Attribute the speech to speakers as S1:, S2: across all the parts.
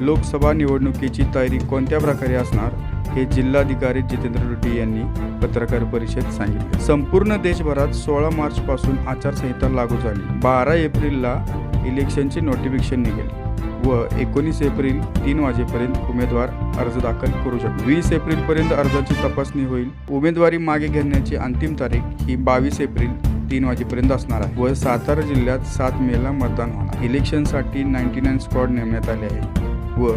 S1: लोकसभा निवडणुकीची तयारी कोणत्या प्रकारे असणार हे जिल्हाधिकारी जितेंद्र रेड्डी यांनी पत्रकार परिषदेत सांगितले. संपूर्ण देशभरात सोळा मार्च पासून आचारसंहिता लागू झाली. बारा एप्रिलला इलेक्शनचे नोटिफिकेशन निघेल व एकोणीस एप्रिल तीन वाजेपर्यंत उमेदवार अर्ज दाखल करू शकतो. वीस एप्रिलपर्यंत अर्जाची तपासणी होईल. उमेदवारी मागे घेण्याची अंतिम तारीख ही बावीस एप्रिल तीन वाजेपर्यंत असणार आहे व सातारा जिल्ह्यात सात मेला मतदान होणार. इलेक्शनसाठी नाईन्टी नाईन स्क्वॉड नेमण्यात आले आहे. व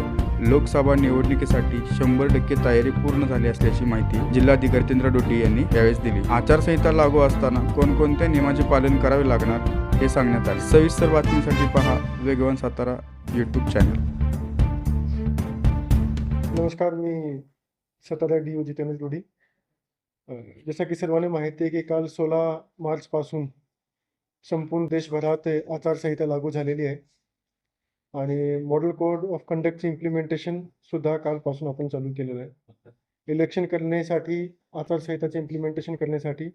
S1: लोकसभा निवडणुकीसाठी शंभर टक्के तयारी पूर्ण झाली असल्याची माहिती जिल्हाधिकारी जितेंद्र डोटी यांनी यावेळेस दिली. आचारसंहिता लागू असताना कोणकोणत्या नियमाचे पालन करावे लागणार हे सांगण्यात आले. सविस्तर बातमीसाठी पहा वेगवान सातारा यूट्यूब चॅनल
S2: नमस्कार मी सतारा डी ओ जितेंद्र डोडी जसं की सर्वांना माहिती आहे की काल सोळा मार्चपासून संपूर्ण देशभरात आचारसंहिता लागू झालेली आहे. आणि मॉडेल कोड ऑफ कंडक्टचे इम्प्लिमेंटेशन सुद्धा कालपासून आपण चालू केलेलं आहे. इलेक्शन करण्यासाठी आचारसंहिताचे इम्प्लिमेंटेशन करण्यासाठी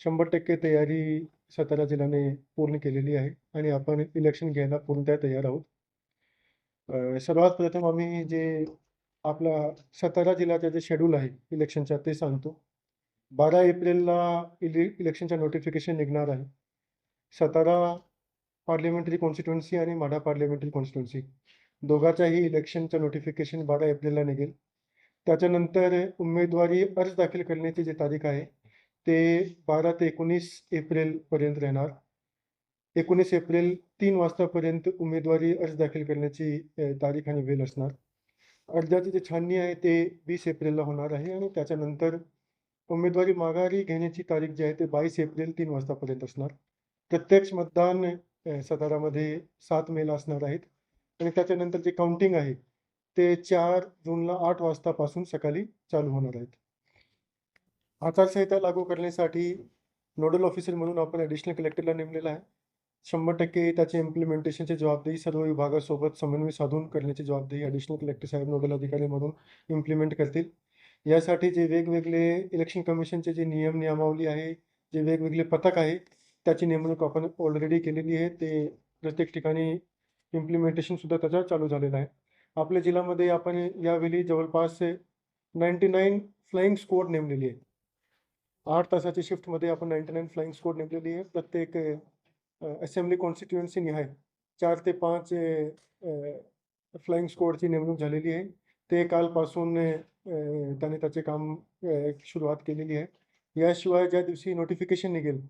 S2: शंभर टक्के तयारी सातारा जिल्ह्याने पूर्ण केलेली आहे आणि आपण इलेक्शन घ्यायला पूर्णतः तयार आहोत. सर्वात प्रथम आम्ही जे आपला सातारा जिल्ह्याचा जे शेड्यूल आहे इलेक्शनचा ते सांगतो. बारा एप्रिलला इले इलेक्शनच्या नोटिफिकेशन निघणार आहे. सातारा पार्लिमेंटरी कॉन्स्टिट्युन्सी आणि माढा पार्लिमेंटरी कॉन्स्टिट्युन्सी दोघांच्याही इलेक्शनचं नोटिफिकेशन बारा एप्रिलला निघेल. त्याच्यानंतर उमेदवारी अर्ज दाखल करण्याची जी तारीख आहे ते बारा ते एकोणीस एप्रिलपर्यंत राहणार. एकोणीस एप्रिल तीन वाजतापर्यंत उमेदवारी अर्ज दाखल करण्याची तारीख आणि वेळ असणार. अर्जाची जी छाननी आहे ते वीस एप्रिलला होणार आहे आणि त्याच्यानंतर उमेदवारी माघारी घेण्याची तारीख जी आहे ते बावीस एप्रिल तीन वाजतापर्यंत असणार. प्रत्यक्ष मतदान सातारामध्ये सात मेला असणार आहेत. आणि त्याच्यानंतर जे काउंटिंग आहे ते चार जूनला आठ वाजतापासून सकाळी चालू होणार आहेत. आचारसंहिता लागू करण्यासाठी नोडल ऑफिसर म्हणून आपण ॲडिशनल कलेक्टरला नेमलेला आहे. शंभर टक्के त्याचे इम्प्लिमेंटेशनची जबाबदारी सर्व विभागासोबत समन्वय साधून करण्याची जबाबदारी ॲडिशनल कलेक्टर साहेब नोडल अधिकारी म्हणून इम्प्लिमेंट करतील. यासाठी जे वेगवेगळे इलेक्शन कमिशनचे जे नियम नियमावली आहे जे वेगवेगळे पथक आहे त्याची नेमणूक आपण ऑलरेडी केलेली आहे. ते प्रत्येक ठिकाणी इम्प्लिमेंटेशन सुद्धा चालू झालेलं आहे. आपल्या जिल्ह्यामध्ये आपण यावेळी जवळपास नाईन्टी नाईन फ्लाईंग स्क्वॉड नेमलेली आहे. आठ तासाच्या शिफ्टमध्ये आपण नाईन्टी नाईन फ्लाईंग स्क्वॉड नेमलेली आहे. प्रत्येक असेंब्ली कॉन्स्टिट्युएन्सी निहाय चार ते पाच फ्लाईंग स्क्वॉडची नेमणूक झालेली आहे. ते कालपासून त्याने त्याचे काम सुरुवात केलेली आहे. याशिवाय ज्या दिवशी नोटिफिकेशन निघेल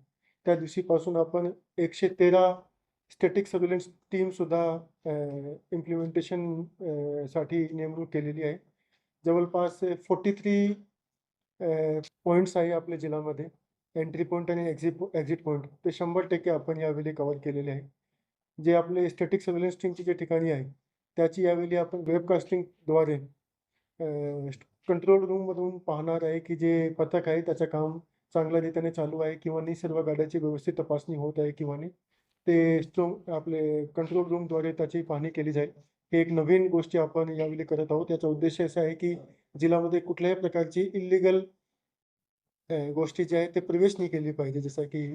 S2: त्या दिवशीपासून आपण एकशे तेरा स्टॅटिक सर्व्हिलन्स टीमसुद्धा इम्प्लिमेंटेशनसाठी नेमणूक केलेली आहे. जवळपास फोर्टी थ्री पॉईंट्स आहे आपल्या जिल्ह्यामध्ये. एंट्री पॉईंट आणि एक्झिट एक्झिट पॉईंट ते शंभर टक्के आपण यावेळी कव्हर केलेले आहे. जे आपले स्टॅटिक सर्व्हिलन्स टीमची जे ठिकाणी आहे त्याची यावेळी आपण वेबकास्टिंगद्वारे कंट्रोल रूममधून पाहणार आहे की जे पथक आहे त्याचं काम चांगल्या रीतीने चालू आहे किंवा नाही सर्व गाड्याची व्यवस्थित तपासणी होत आहे किंवा नाही ते स्ट्रॉंग आपले कंट्रोल रूमद्वारे त्याची पाहणी केली जाईल. हे एक नवीन गोष्टी आपण यावेळी करत आहोत. याचा उद्देश असा आहे की जिल्ह्यामध्ये कुठल्याही प्रकारची इलिगल गोष्टी ज्या आहेत ते प्रवेश नाही केली पाहिजे. जसं की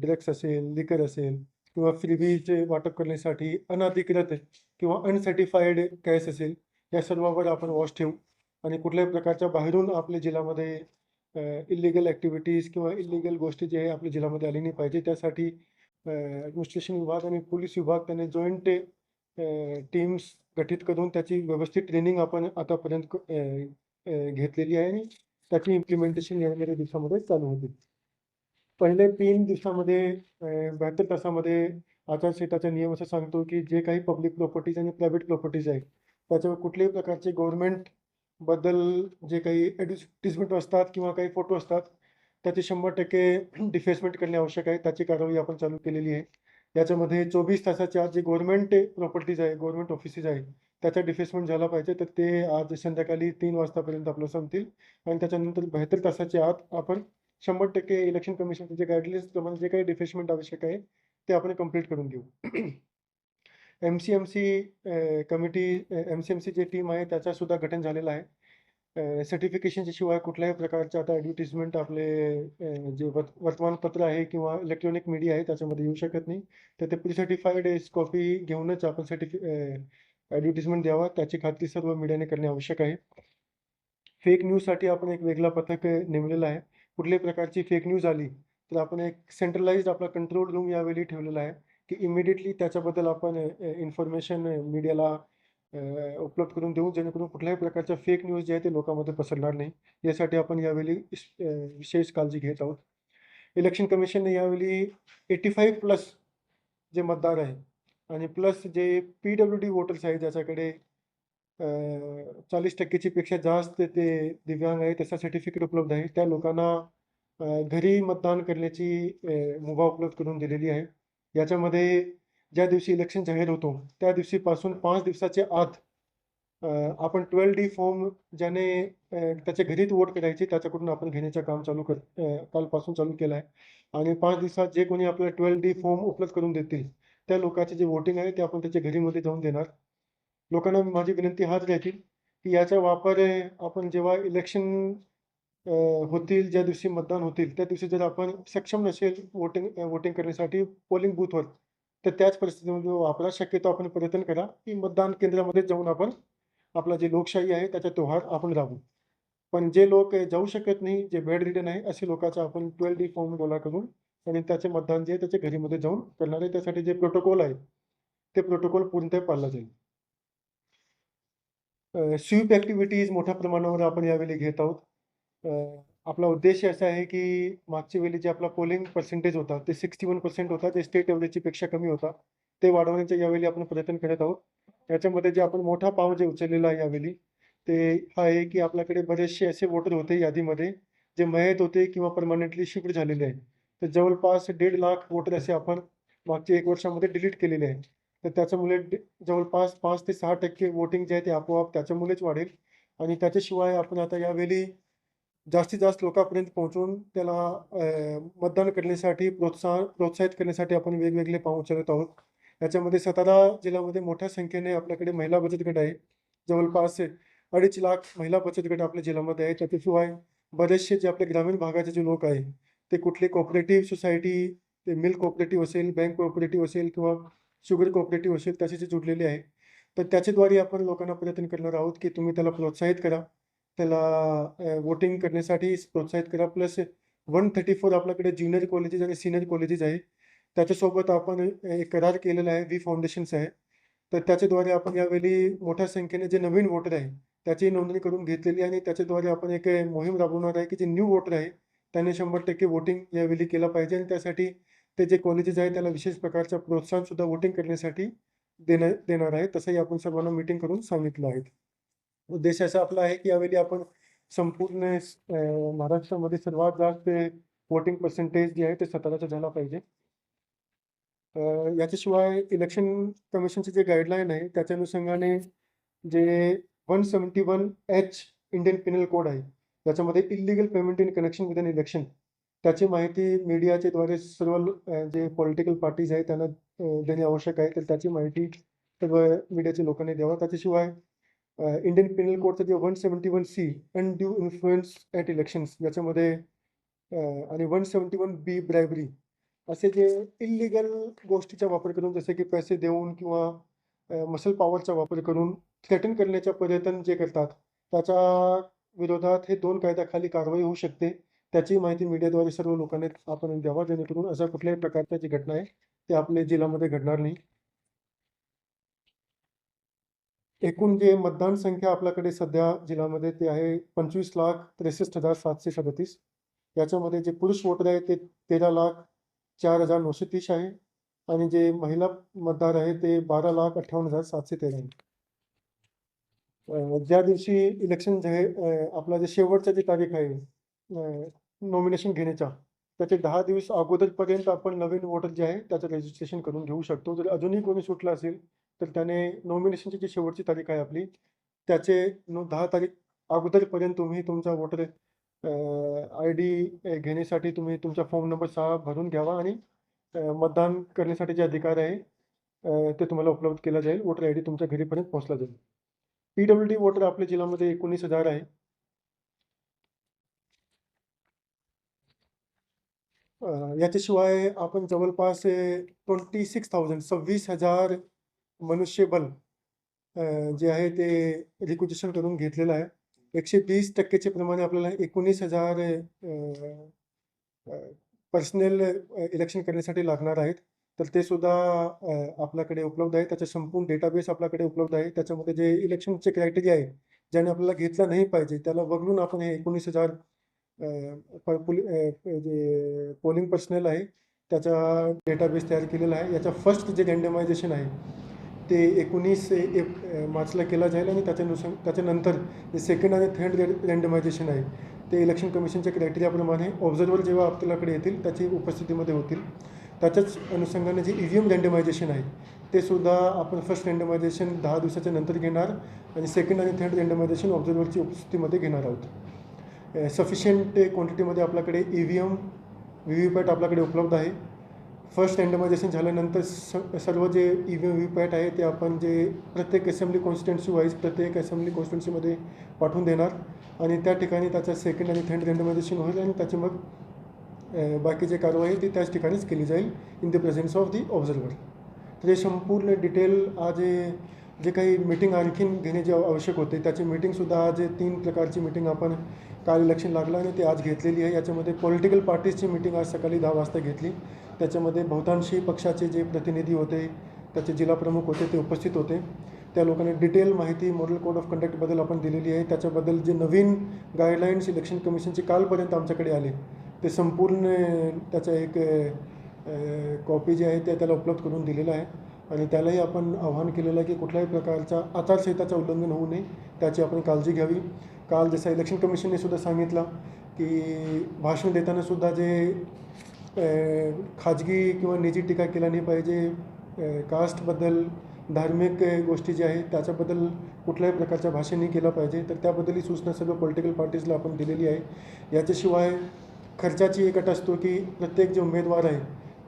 S2: ड्रग्स असेल लिकर असेल किंवा फ्रीबीचे वाटप करण्यासाठी अनधिकृत किंवा अनसर्टिफाईड कॅश असेल या सर्वावर आपण वॉच ठेवू. आणि कुठल्याही प्रकारच्या बाहेरून आपल्या जिल्ह्यामध्ये इलिगल ॲक्टिव्हिटीज किंवा इलिगल गोष्टी जे आहे आपल्या जिल्ह्यामध्ये आली नाही पाहिजे. त्यासाठी ॲडमिनिस्ट्रेशन विभाग आणि पोलीस विभाग त्याने जॉईंट टीम्स गठीत करून त्याची व्यवस्थित ट्रेनिंग आपण आतापर्यंत घेतलेली आहे आणि त्याची इम्प्लिमेंटेशन येणाऱ्या दिवसामध्ये चालू होतील पहिले तीन दिवसामध्ये बहात्तर तासामध्ये आचारसंहिताचा नियम असं सांगतो की जे काही पब्लिक प्रॉपर्टीज आणि प्रायव्हेट प्रॉपर्टीज आहेत त्याच्यावर कुठल्याही प्रकारचे गव्हर्नमेंट बद्दल जे काही ॲडव्हर्टिजमेंट असतात किंवा काही फोटो असतात त्याचे शंभर टक्के डिफेसमेंट करणे आवश्यक आहे. त्याची कारवाई आपण चालू केलेली आहे. याच्यामध्ये चोवीस तासाच्या आत जे गव्हर्नमेंट प्रॉपर्टीज आहे गव्हर्नमेंट ऑफिसेस आहे त्याचा डिफेसमेंट झाला पाहिजे. तर ते आज संध्याकाळी तीन वाजतापर्यंत आपलं संपतील. आणि त्याच्यानंतर बहात्तर तासाच्या आत आपण शंभर टक्के इलेक्शन कमिशनचे जे गाईडलाईन्स प्रमाणे जे काही डिफेसमेंट आवश्यक आहे ते आपण कंप्लीट करून घेऊ. M C M C committee M C M C जे टीम आहे त्याचा सुद्धा गठन झालेलं आहे. सर्टिफिकेशनच्या शिवाय कुठल्याही प्रकारचे आता ॲडव्हर्टिजमेंट आपले जे वर्तमानपत्र आहे किंवा इलेक्ट्रॉनिक मीडिया आहे त्याच्यामध्ये येऊ शकत नाही. तर ते प्री सर्टिफाईड कॉपी घेऊनच आपण सर्टिफि ॲडव्हर्टिजमेंट द्यावा. त्याची खात्री सर्व मीडियाने करणे आवश्यक आहे. फेक न्यूजसाठी आपण एक वेगळा पथक नेमलेलं नेमलेला आहे. कुठल्याही प्रकारची फेक न्यूज आली तर आपण एक सेंट्रलाइज आपला कंट्रोल रूम यावेळी ठेवलेला आहे. की इमिडिएटली त्याच्याबद्दल आपण इन्फॉर्मेशन मीडियाला उपलब्ध करून देऊ जेणेकरून कुठल्याही प्रकारच्या फेक न्यूज जे आहे ते लोकांमध्ये पसरणार नाही. यासाठी आपण यावेळी विशेष काळजी घेत आहोत. इलेक्शन कमिशनने यावेळी एटी फाईव्ह प्लस जे मतदार आहे आणि plus J P W D voters आहेत ज्याच्याकडे चाळीस टक्केची पेक्षा जास्त ते दिव्यांग आहे त्याचा सर्टिफिकेट उपलब्ध आहे त्या लोकांना घरी मतदान करण्याची मुभा उपलब्ध करून दिलेली आहे. याच्यामध्ये ज्या दिवशी इलेक्शन जाहीर होतो त्या दिवशीपासून पाच दिवसाच्या आत आपण ट्वेल्व डी फॉर्म ज्याने त्याच्या घरीच वोट करायची त्याच्याकडून आपण घेण्याचं काम चालू कर कालपासून चालू केलं आहे आणि पाच दिवसात जे कोणी आपल्याला ट्वेल्व डी फॉर्म उपलब्ध करून देतील त्या लोकांचे जे वोटिंग आहे ते आपण त्याच्या घरीमध्ये जाऊन देणार. लोकांना माझी विनंती हाच राहतील की याचा वापर आपण जेव्हा इलेक्शन होतील ज्या दिवशी मतदान होतील त्या दिवशी जर आपण सक्षम नसेल वोटिंग वोटिंग करण्यासाठी पोलिंग बूथवर तर त्याच परिस्थितीमध्ये वापरा शक्यतो आपण प्रयत्न करा की मतदान केंद्रामध्ये जाऊन आपण आपला जे लोकशाही आहे त्याचा त्योहार आपण राबू पण जे लोक जाऊ शकत नाही जे बेड रिटर्न आहे असे लोकांचा आपण ट्वेल्व डी फॉर्म गोळा करून आणि त्याचे मतदान जे आहे त्याच्या घरीमध्ये जाऊन करणार आहे. त्यासाठी जे प्रोटोकॉल आहे ते प्रोटोकॉल पूर्णतः पाळला जाईल. स्वीप ॲक्टिव्हिटीज मोठ्या प्रमाणावर आपण यावेळी घेत आहोत. आपला उद्देश असा आहे की मागच्या वेळी जे आपला पोलिंग पर्सेंटेज होता ते सिक्स्टी वन पर्सेंट होता ते स्टेट एव्हरेजची पेक्षा कमी होता ते वाढवण्याचा यावेळी आपण प्रयत्न करत आहोत. त्याच्यामध्ये जे आपण मोठा पाव जे उचललेला आहे यावेळी ते हा आहे की आपल्याकडे बरेचसे असे वोटर होते यादीमध्ये जे मयत होते किंवा परमनंटली शिफ्ट झालेले आहे तर जवळपास दीड लाख वोटर असे आपण मागच्या एक वर्षामध्ये डिलीट केलेले आहे तर त्याच्यामुळे जवळपास पाच ते सहा टक्के वोटिंग जे आहे ते आपोआप त्याच्यामुळेच वाढेल. आणि त्याच्याशिवाय आपण आता यावेळी जास्तीत जास्त लोकांपर्यंत पोहोचून त्याला मतदान करण्यासाठी प्रोत्साहन प्रोत्साहित करण्यासाठी आपण वेगवेगळे पाऊल उचलत आहोत. याच्यामध्ये सातारा जिल्ह्यामध्ये मोठ्या संख्येने आपल्याकडे महिला बचत गट आहे. जवळपास अडीच लाख महिला बचत गट आपल्या जिल्ह्यामध्ये आहे त्याच्याशिवाय बरेचसे जे आपले ग्रामीण भागाचे जे लोक आहे ते कुठले कोऑपरेटिव्ह सोसायटी ते मिल्क कोऑपरेटिव्ह असेल बँक कोऑपरेटिव्ह असेल किंवा शुगर कोऑपरेटिव्ह असेल त्याच्याशी जुडलेले आहे तर त्याच्याद्वारे आपण लोकांना प्रयत्न करणार आहोत की तुम्ही त्याला प्रोत्साहित करा. त्याला वोटिंग करण्यासाठी प्रोत्साहित करा. प्लस वन थर्टी फोर आपल्याकडे ज्युनियर कॉलेजेस आणि सिनियर कॉलेजेस आहे. त्याच्यासोबत आपण एक करार केलेला आहे. वी फाउंडेशन्स आहे. तर त्याच्याद्वारे आपण यावेळी मोठ्या संख्येने जे नवीन वोटर आहे त्याची नोंदणी करून घेतलेली आणि त्याच्याद्वारे आपण एक मोहीम राबवणार आहे की जे न्यू वोटर आहे त्याने शंभर टक्के वोटिंग यावेळी केलं पाहिजे. आणि त्यासाठी ते जे कॉलेजेस आहे त्याला विशेष प्रकारचं प्रोत्साहन सुद्धा वोटिंग करण्यासाठी देणार देणार आहे तसंही आपण सर्वांना मीटिंग करून सांगितलं आहे. उद्देश असा आपला आहे की यावेळी आपण संपूर्ण महाराष्ट्रामध्ये सर्वात जास्त वोटिंग पर्सेंटेज जे आहे ते साताराचा झाला पाहिजे. याच्याशिवाय इलेक्शन कमिशनचे जे गाईडलाईन आहे त्याच्या अनुषंगाने जे one seventy one H Indian penal code आहे त्याच्यामध्ये illegal payment in connection with an election त्याची माहिती मीडियाच्या द्वारे सर्व जे पॉलिटिकल पार्टीज आहेत त्यांना देणे आवश्यक आहे तर त्याची माहिती सर्व मीडियाच्या लोकांनी द्यावा. त्याच्याशिवाय इंडियन पिनल कोडचं जे one seventy one C undue influence at elections याच्यामध्ये आणि one seventy one B bribery असे जे इलिगल गोष्टीचा वापर करून जसे की पैसे देऊन किंवा मसल पॉवरचा वापर करून थ्रेटन करण्याचा प्रयत्न जे करतात त्याच्या विरोधात हे दोन कायद्याखाली कारवाई होऊ शकते. त्याची माहिती मीडियाद्वारे सर्व लोकांनी आपण द्यावा जेणेकरून अशा कुठल्याही प्रकारच्या जी घटना आहे ते आपल्या जिल्ह्यामध्ये घडणार नाही. एकूण जे मतदान संख्या आपल्याकडे सध्या जिल्ह्यामध्ये ते आहे पंचवीस लाख त्रेसष्ट हजार सातशे सदतीस. याच्यामध्ये जे पुरुष वोटर आहे ते तेरा लाख चार हजार नऊशे तीस आहे. आणि जे महिला मतदार आहे ते बारा लाख अठ्ठावन्न हजार सातशे तेरा आहे ज्या दिवशी इलेक्शन जे आपला जे शेवटचा जी तारीख आहे नॉमिनेशन घेण्याचा त्याचे दहा दिवस अगोदरपर्यंत आपण नवीन वोटर जे आहे त्याचं रजिस्ट्रेशन करून घेऊ शकतो. जर अजूनही कोणी सुटला असेल तर त्याने नॉमिनेशनची जी शेवटची तारीख आहे आपली त्याचे नो दहा तारीख अगोदरपर्यंत तुम्ही तुमचा वोटर आय डी घेण्यासाठी तुम्ही तुमचा फॉर्म नंबर सहा भरून घ्यावा आणि मतदान करण्यासाठी जे अधिकार आहे ते तुम्हाला उपलब्ध केला जाईल. वोटर आय डी तुमच्या घरीपर्यंत पोहोचला जाईल. पी डब्ल्यू डी वोटर आपल्या जिल्ह्यामध्ये एकोणीस हजार आहे. याच्याशिवाय आपण जवळपास ट्वेंटी सिक्स थाउजंड सव्वीस हजार मनुष्यबल जे आहे ते रिक्विजिशन करून घेतलेलं आहे. एकशे वीस टक्केचे प्रमाणे आपल्याला एकोणीस हजार पर्सनल इलेक्शन करण्यासाठी लागणार आहेत. तर ते सुद्धा आपल्याकडे उपलब्ध आहे. त्याचा संपूर्ण डेटाबेस आपल्याकडे उपलब्ध आहे. त्याच्यामध्ये जे इलेक्शनचे क्रायटेरिया आहे ज्याने आपल्याला घेतला नाही पाहिजे त्याला वगळून आपण हे एकोणीस हजार जे पोलिंग पर्सनल आहे त्याचा डेटाबेस तयार केलेला आहे. याचा फर्स्ट जे रँडमायझेशन आहे ते एकोणीस एक मार्चला केला जाईल आणि त्याच्यानुसार त्याच्यानंतर जे सेकंड आणि थर्ड रँडमायझेशन आहे ते इलेक्शन कमिशनच्या क्रायटेरियाप्रमाणे ऑब्झर्वर जेव्हा आपल्याकडे येतील त्याची उपस्थितीमध्ये होतील. त्याच्याच अनुषंगाने जे ई व्ही एम रँडमायझेशन आहे ते सुद्धा आपण फर्स्ट रँडमायझेशन दहा दिवसाच्या नंतर घेणार आणि सेकंड आणि थर्ड रँडमायझेशन ऑब्झर्वरची उपस्थितीमध्ये घेणार आहोत. सफिशियंट क्वांटिटीमध्ये आपल्याकडे E V M V V PAT आपल्याकडे उपलब्ध आहे. फर्स्ट रँडमायझेशन झाल्यानंतर स सर्व जे ई व्ही व्ही पॅट आहे ते आपण जे प्रत्येक असेंब्ली कॉन्स्टिट्युन्सी वाईज प्रत्येक असेंब्ली कॉन्स्टिट्युन्सीमध्ये पाठवून देणार. आणि त्या ठिकाणी त्याचं सेकंड आणि थर्ड रँडमायझेशन होईल आणि त्याची मग बाकीची कारवाई ती त्याच ठिकाणीच केली जाईल in the presence of the observer तर हे संपूर्ण डिटेल आज जे काही मीटिंग आणखीन घेणे जे आवश्यक होते त्याची मीटिंगसुद्धा आज तीन प्रकारची मीटिंग आपण काल इलेक्शन लागलं आणि ते आज घेतलेली आहे. याच्यामध्ये पॉलिटिकल पार्टीजची मीटिंग आज सकाळी दहा वाजता घेतली. त्याच्यामध्ये बहुतांशी पक्षाचे जे प्रतिनिधी होते त्याचे जिल्हा प्रमुख होते ते उपस्थित होते. त्या लोकांनी डिटेल माहिती मॉडल कोड ऑफ कंडक्टबद्दल आपण दिलेली आहे. त्याच्याबद्दल जे नवीन गाईडलाईन्स इलेक्शन कमिशनचे कालपर्यंत आमच्याकडे आले ते संपूर्ण त्याचं एक कॉपी जे आहे ते त्याला उपलब्ध करून दिलेलं आहे. आणि त्यालाही आपण आव्हान केलेलं आहे की कुठल्याही प्रकारचा आचारसंहिताचं उल्लंघन होऊ नये त्याची आपण काळजी घ्यावी. काल जसं इलेक्शन कमिशनने सुद्धा सांगितलं की भाषण देताना सुद्धा जे खाजगी किंवा निजी टीका केला नाही पाहिजे. कास्टबद्दल धार्मिक गोष्टी ज्या आहेत त्याच्याबद्दल कुठल्याही प्रकारच्या भाषेने केलं पाहिजे. तर त्याबद्दल ही सूचना सर्व पॉलिटिकल पार्टीजला आपण दिलेली आहे. याच्याशिवाय खर्चाची एक अट असतो की प्रत्येक जे उमेदवार आहे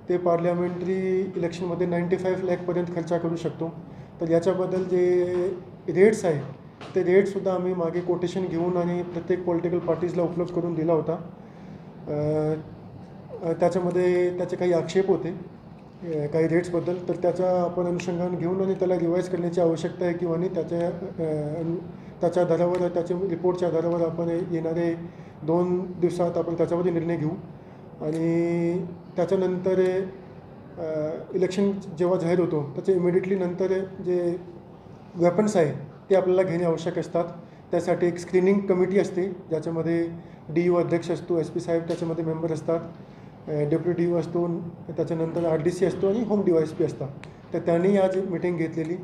S2: ते पार्लमेंटरी इलेक्शनमध्ये नाईंटी फाईव्ह लॅकपर्यंत खर्च करू शकतो. तर याच्याबद्दल जे रेट्स आहे ते रेटसुद्धा आम्ही मागे कोटेशन घेऊन आणि प्रत्येक पॉलिटिकल पार्टीजला उपलब्ध करून दिला होता. त्याच्यामध्ये त्याचे काही आक्षेप होते काही रेट्सबद्दल तर त्याचा आपण अनुषंगान घेऊन आणि त्याला रिवाईज करण्याची आवश्यकता आहे किंवा नाही त्याच्या अनु- त्याच्या आधारावर त्याच्या रिपोर्टच्या आधारावर आपण येणारे दोन दिवसात आपण त्याच्यावरती निर्णय घेऊ. आणि त्याच्यानंतर इलेक्शन जेव्हा जाहीर होतो त्याच्या इमिडिएटली नंतर जे वेपन्स आहे ते आपल्याला घेणे आवश्यक असतात. त्यासाठी एक स्क्रीनिंग कमिटी असते ज्याच्यामध्ये डी यू अध्यक्ष असतो एस पी साहेब त्याच्यामध्ये मेंबर असतात. डेप्युटी डी यू असतो त्याच्यानंतर आर डी सी असतो आणि home D Y S P असतात तर त्यांनी आज मिटिंग घेतलेली.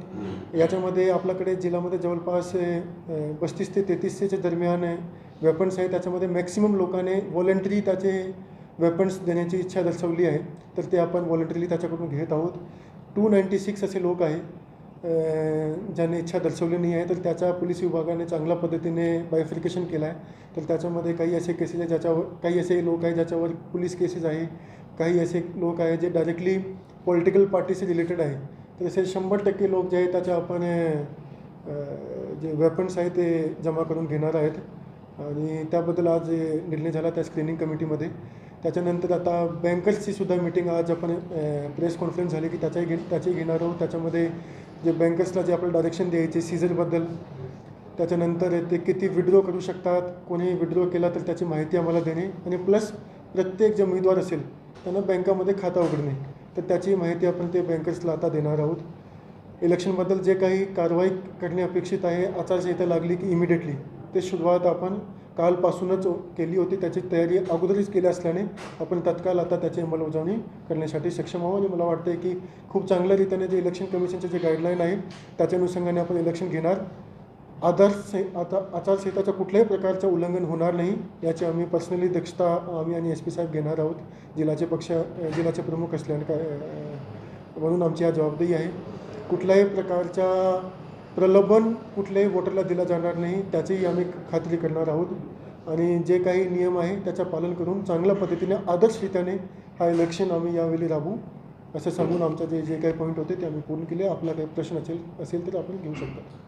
S2: याच्यामध्ये आपल्याकडे जिल्ह्यामध्ये जवळपास पस्तीस ते तेहतीसच्या दरम्यान वेपन्स आहे. त्याच्यामध्ये मॅक्सिमम लोकांनी व्हॉलेंटरी त्याचे वेपन्स देण्याची इच्छा दर्शवली आहे. तर ते आपण व्हॉलेंटरीली त्याच्याकडून घेत आहोत. टू नाईंटी सिक्स असे लोक आहे. ज्यांनी इच्छा दर्शवली नाही आहे तर त्याच्या पोलीस विभागाने चांगल्या पद्धतीने बायफिकेशन केलं आहे तर त्याच्यामध्ये काही असे केसेस आहे ज्याच्यावर काही असे लोक आहे ज्याच्यावर पोलीस केसेस आहे काही असे लोक आहे जे डायरेक्टली पॉलिटिकल पार्टीशी रिलेटेड आहे. तर असे शंभर टक्के लोक जे आहेत त्याच्या आपण जे वेपन्स आहे ते जमा करून घेणार आहेत. आणि त्याबद्दल आज निर्णय झाला त्या स्क्रीनिंग कमिटीमध्ये त्याच्यानंतर आता बँकर्सची सुद्धा मिटिंग आज आपण प्रेस कॉन्फरन्स झाली की त्याचाही घे त्याचीही घेणार आहोत. त्याच्यामध्ये जे बँकर्सला जे आपलं डायरेक्शन द्यायचे सीझरबद्दल त्याच्यानंतर ते किती विड्रॉ करू शकतात कोणी विड्रॉ केला तर त्याची माहिती आम्हाला देणे आणि प्लस प्रत्येक जे उमेदवार असेल त्यांना बँकामध्ये खाता उघडणे. तर त्याची माहिती आपण ते बँकर्सला आता देणार आहोत. इलेक्शनबद्दल जे काही कारवाई करणे अपेक्षित आहे आचारसंहिता लागली की इमिडिएटली ते सुरुवात आपण कालपासूनच केली होती. त्याची तयारी अगोदरच केली असल्याने आपण तत्काळ आता त्याची अंमलबजावणी करण्यासाठी सक्षम आहोत आणि मला वाटतं की खूप चांगल्या रीतीने जे इलेक्शन कमिशनचे जे गाईडलाईन आहे त्याच्या अनुषंगाने आपण इलेक्शन घेणार. आधार आता आचारसंहिताचं कुठल्याही प्रकारचं उल्लंघन होणार नाही याची आम्ही पर्सनली दक्षता आम्ही आणि एस पी साहेब घेणार आहोत. जिल्ह्याचे पक्ष जिल्ह्याचे प्रमुख असल्याने काय म्हणून आमची हा जबाबदारी आहे. कुठल्याही प्रकारच्या प्रलोभन कुठल्याही वोटरला दिला जाणार नाही त्याचीही आम्ही खात्री करणार आहोत. आणि जे काही नियम आहे त्याचं पालन करून चांगल्या पद्धतीने आदर्शरित्याने हा इलेक्शन आम्ही यावेळी राबवू. असं सांगून आमचं जे जे काही पॉईंट होते ते आम्ही पूर्ण केले. आपला काही प्रश्न असेल असेल तर आपण घेऊ शकता.